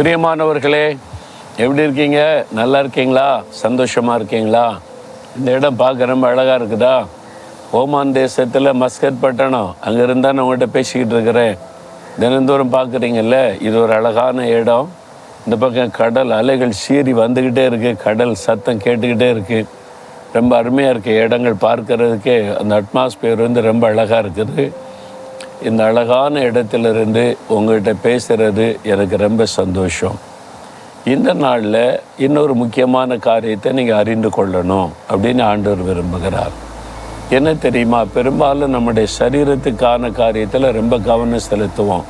பிரியமானவர்களே எப்படி இருக்கீங்க? நல்லா இருக்கீங்களா? சந்தோஷமாக இருக்கீங்களா? இந்த இடம் பார்க்க ரொம்ப அழகாக இருக்குதா? ஓமான் தேசத்தில் மஸ்கட் பட்டணம் அங்கே இருந்தால் நான் உங்கள்கிட்ட பேசிக்கிட்டு இருக்கிறேன். தினந்தோறும் பார்க்குறீங்கல்ல இது ஒரு அழகான இடம். இந்த பக்கம் கடல் அலைகள் சீறி வந்துக்கிட்டே இருக்குது கடல் சத்தம் கேட்டுக்கிட்டே இருக்குது ரொம்ப அருமையாக இருக்குது இடங்கள் பார்க்கறதுக்கே. அந்த அட்மாஸ்பியர் வந்து ரொம்ப அழகாக இருக்குது. இந்த அழகான இடத்திலிருந்து உங்கள்கிட்ட பேசுகிறது எனக்கு ரொம்ப சந்தோஷம். இந்த நாளில் இன்னொரு முக்கியமான காரியத்தை நீங்கள் அறிந்து கொள்ளணும் அப்படின்னு ஆண்டவர் விரும்புகிறார். என்ன தெரியுமா? பெரும்பாலும் நம்முடைய சரீரத்துக்கான காரியத்தில் ரொம்ப கவனம் செலுத்துவோம்.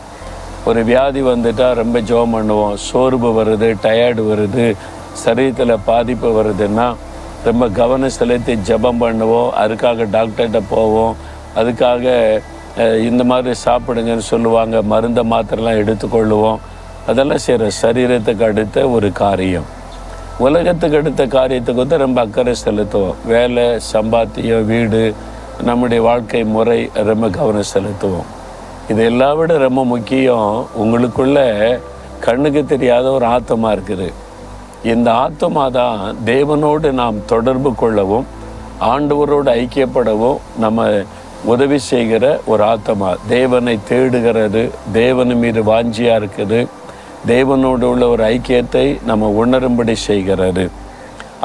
ஒரு வியாதி வந்துட்டால் ரொம்ப ஜெபம் பண்ணுவோம். சோர்வு வருது டயர்டு வருது சரீரத்தில் பாதிப்பு வருதுன்னா ரொம்ப கவனம் செலுத்தி ஜெபம் பண்ணுவோம். அதுக்காக டாக்டர்கிட்ட போவோம். அதுக்காக இந்த மாதிரி சாப்பிடுங்கன்னு சொல்லுவாங்க. மருந்த மாத்திரைலாம் எடுத்துக்கொள்ளுவோம். அதெல்லாம் செய்கிற சரீரத்துக்கு அடுத்த ஒரு காரியம். உலகத்துக்கு அடுத்த காரியத்துக்கு வந்து ரொம்ப அக்கறை செலுத்துவோம். வேலை சம்பாத்தியம் வீடு நம்முடைய வாழ்க்கை முறை ரொம்ப கவனம் செலுத்துவோம். இது எல்லா விட ரொம்ப முக்கியம். உங்களுக்குள்ள கண்ணுக்கு தெரியாத ஒரு ஆத்மா இருக்குது. இந்த ஆத்மா தான் தேவனோடு நாம் தொடர்பு கொள்ளவும் ஆண்டவரோடு ஐக்கியப்படவும் நம்ம உதவி செய்கிற ஒரு ஆத்மா தேவனை தேடுகிறது தேவன் மீது வாஞ்சியாக இருக்குது. தேவனோடு உள்ள ஒரு ஐக்கியத்தை நம்ம உணரும்படி செய்கிறது.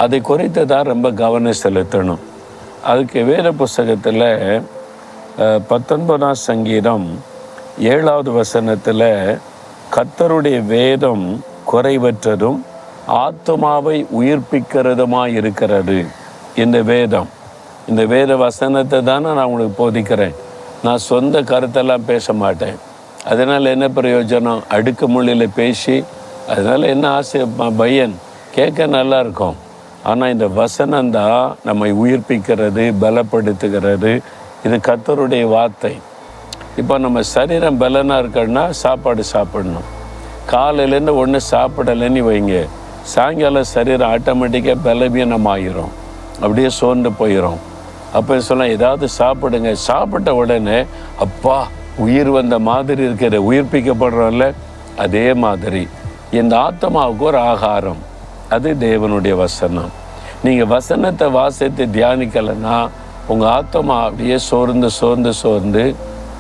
அதை குறித்து தான் ரொம்ப கவனம் செலுத்தணும். அதுக்கு வேத புஸ்தகத்தில் பத்தொன்பதாம் சங்கீதம் ஏழாவது வசனத்தில் கத்தருடைய வேதம் குறைவற்றதும் ஆத்மாவை உயிர்ப்பிக்கிறதுமாக இருக்கிறது. இந்த வேதம். இந்த வேத வசனத்தை தானே நான் உங்களுக்கு போதிக்கிறேன். நான் சொந்த கருத்தெல்லாம் பேச மாட்டேன். அதனால் என்ன பிரயோஜனம்? அடுக்கு மொழியில் பேசி அதனால் என்ன ஆசை? பையன் கேட்க நல்லாயிருக்கும் ஆனால் இந்த வசனந்தான் நம்மை உயிர்ப்பிக்கிறது பலப்படுத்துகிறது. இது கத்தருடைய வார்த்தை. இப்போ நம்ம சரீரம் பலனாக இருக்கணும்னா சாப்பாடு சாப்பிடணும். காலையிலேருந்து ஒன்று சாப்பிடலைன்னு வைங்க. சாயங்காலம் சரீரம் ஆட்டோமேட்டிக்காக பலவீனமாயிரும். அப்படியே சோர்ந்து போயிடும் அப்போ சொன்னால் ஏதாவது சாப்பிடுங்க. சாப்பிட்ட உடனே அப்பா உயிர் வந்த மாதிரி இருக்கிற உயிர்ப்பிக்கப்படுறோம்ல அதே மாதிரி. இந்த ஆத்மாவுக்கு ஒரு ஆகாரம். அது தேவனுடைய வசனம். நீங்கள் வசனத்தை வாசித்து தியானிக்கலைன்னா உங்கள் ஆத்மா அப்படியே சோர்ந்து சோர்ந்து சோர்ந்து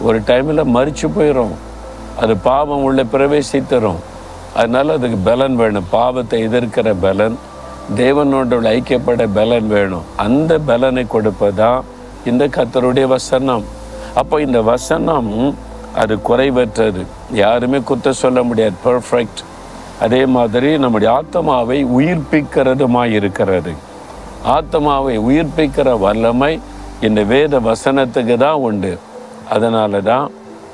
ஒரு டைமில் மறிச்சு போயிடும் அது பாவம் உள்ளே பிரவேசித்தரும். அதனால் அதுக்கு பலன் வேணும். பாவத்தை எதிர்க்கிற பலன். தேவனோட ஐக்கியப்பட பலன் வேணும். அந்த பலனை கொடுப்பதான் இந்த கத்தருடைய வசனம். அப்போ இந்த வசனம் அது குறைவற்றது. யாருமே குத்த சொல்ல முடியாது. பர்ஃபெக்ட் அதே மாதிரி நம்முடைய ஆத்மாவை உயிர்ப்பிக்கிறதுமாய் இருக்கிறது. ஆத்மாவை உயிர்ப்பிக்கிற வல்லமை இந்த வேத வசனத்துக்கு தான் உண்டு. அதனால தான்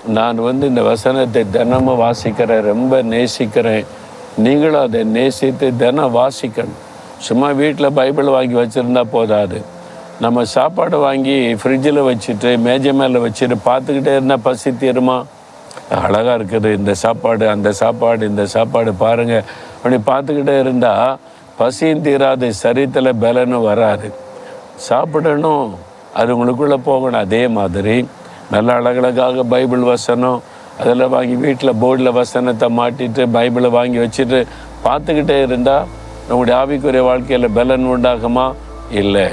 நான் வந்து இந்த வசனத்தை தினமும் வாசிக்கிறேன் ரொம்ப நேசிக்கிறேன். நீங்களும் அதை நேசித்து தினம் வாசிக்கணும். சும்மா வீட்டில் பைபிள் வாங்கி வச்சுருந்தா போதாது. நம்ம சாப்பாடு வாங்கி ஃப்ரிட்ஜில் வச்சுட்டு மேஜை மேலே வச்சுட்டு பார்த்துக்கிட்டே இருந்தால் பசி தீருமா? அழகாக இருக்குது. இந்த சாப்பாடு அந்த சாப்பாடு இந்த சாப்பாடு பாருங்கள் அப்படி பார்த்துக்கிட்டே இருந்தால் பசியும் தீராது சரீரத்தில் பலனும் வராது. சாப்பிடணும். அது உங்களுக்குள்ளே போகணும். அதே மாதிரி நல்ல அழகழகாக பைபிள் வசனம் அதில் வாங்கி வீட்டில் போர்டில் வசனத்தை மாட்டிட்டு பைபிளை வாங்கி வச்சுட்டு பார்த்துக்கிட்டே இருந்தால் நம்முடைய ஆவிக்குரிய வாழ்க்கையில் பலன் உண்டாகுமா? இல்லை.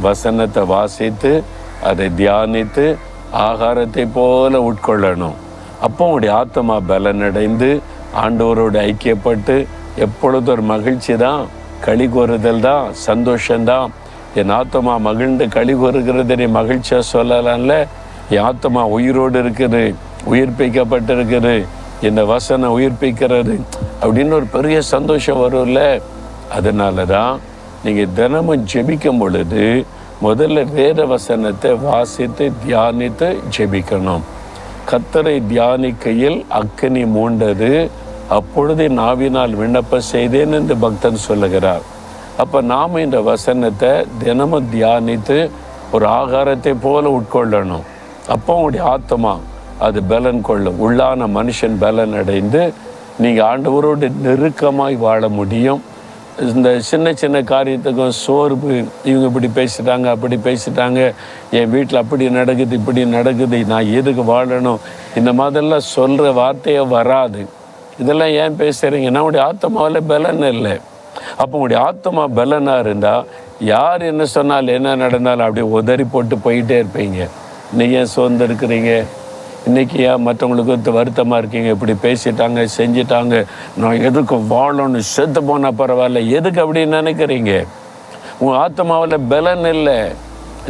வசனத்தை வாசித்து அதை தியானித்து ஆகாரத்தை போல உட்கொள்ளணும். அப்போ உங்களுடைய ஆத்மா பலனடைந்து ஆண்டவரோடு ஐக்கியப்பட்டு எப்பொழுது ஒரு மகிழ்ச்சி தான் களி கூறுதல் தான் சந்தோஷந்தான் என் ஆத்மா மகிழ்ந்து களி கூறுகிறது நீ மகிழ்ச்சியாக சொல்லலாம்ல? என் ஆத்மா உயிரோடு இருக்குது உயிர்ப்பிக்கப்பட்டிருக்குது. இந்த வசனம் உயிர்ப்பிக்கிறது அப்படின்னு ஒரு பெரிய சந்தோஷம் வரும்ல? அதனால தான் நீங்கள் தினமும் ஜெபிக்கும் பொழுது முதல்ல வேத வசனத்தை வாசித்து தியானித்து ஜெபிக்கணும். கத்தரை தியானிக்கையில் அக்கினி மூண்டது அப்பொழுது நாவினால் விண்ணப்பம் செய்தேன் என்று பக்தன் சொல்லுகிறார். அப்போ நாம் இந்த வசனத்தை தினமும் தியானித்து ஒரு ஆகாரத்தை போல உட்கொள்ளணும். அப்போ உங்களுடைய ஆத்மா அது பலன் கொள்ளும். உள்ளான மனுஷன் பலன் அடைந்து நீங்கள் ஆண்டவரோடு நெருக்கமாய் வாழ முடியும். இந்த சின்ன சின்ன காரியத்துக்கும் சோர்வு. இவங்க இப்படி பேசிட்டாங்க அப்படி பேசிட்டாங்க. என் வீட்டில் அப்படி நடக்குது இப்படி நடக்குது. நான் எதுக்கு வாழணும்? இந்த மாதிரிலாம் சொல்கிற வார்த்தையே வராது. இதெல்லாம் ஏன் பேசுகிறீங்க நம்முடைய ஆத்மாவில் பலன் இல்லை. அப்போ உங்களுடைய ஆத்மா பலனாக இருந்தால் யார் என்ன சொன்னாலும் என்ன நடந்தாலும் அப்படியே உதறி போட்டு போயிட்டே இருப்பீங்க. நீ ஏன் சோர்ந்து இருக்கிறீங்க இன்னைக்கு மற்றவங்களுக்கு வருத்தமாக இருக்கீங்க? இப்படி பேசிட்டாங்க செஞ்சிட்டாங்க. நான் எதுக்கு வாழணும் செத்து போனால் பரவாயில்ல. எதுக்கு அப்படின்னு நினைக்கிறீங்க? உங்கள் ஆத்மாவில் பலன் இல்லை.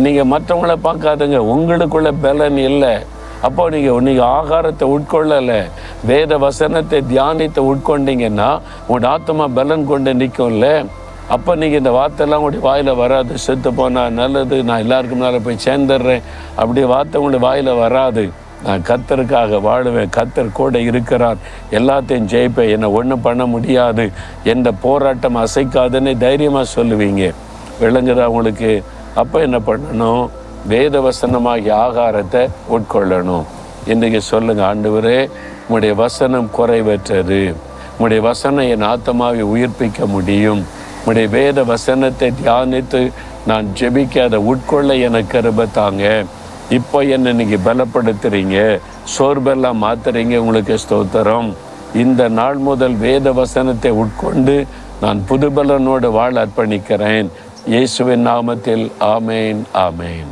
நீங்கள் மற்றவங்கள பார்க்காதுங்க. உங்களுக்குள்ள பலன் இல்லை. அப்போ நீங்கள் நீங்கள் ஆகாரத்தை உட்கொள்ளலை. வேத வசனத்தை தியானத்தை உட்கொண்டீங்கன்னா உங்களோட ஆத்மா பலன் கொண்டு நிற்கும்ல அப்போ நீங்கள் இந்த வார்த்தைலாம் உங்களுடைய வாயில் வராது. செத்து போனால் நல்லது. நான் எல்லாருக்கும் மேலே போய் சேர்ந்துடுறேன். அப்படி வார்த்தை உங்களுடைய வாயில் வராது. நான் கத்தருக்காக வாழுவேன். கத்தர் கூட இருக்கிறார். எல்லாத்தையும் ஜெயிப்பேன். என்னை ஒன்றும் பண்ண முடியாது. எந்த போராட்டம் அசைக்காதுன்னு தைரியமாக சொல்லுவீங்க. விளங்குதா உங்களுக்கு? அப்போ என்ன பண்ணணும்? வேத வசனமாகிய ஆகாரத்தை உட்கொள்ளணும். இன்றைக்கி சொல்லுங்கள் ஆண்டவரே உங்களுடைய வசனம் குறைவற்றது. உங்களுடைய வசனம் என் ஆத்தமாவை உயிர்ப்பிக்க முடியும். உங்களுடைய வேத வசனத்தை தியானித்து நான் ஜெபிக்க அதை உட்கொள்ள எனக்கு கிருபை தாங்க. இப்போ என்ன நீங்கள் பலப்படுத்துறீங்க? சோர்பெல்லாம் மாத்துறீங்க உங்களுக்கு ஸ்தோத்திரம். இந்த நாள் முதல் வேத வசனத்தை உட்கொண்டு நான் புதுபலனோடு வாழ் அர்ப்பணிக்கிறேன். இயேசுவின் நாமத்தில் ஆமேன் ஆமேன்.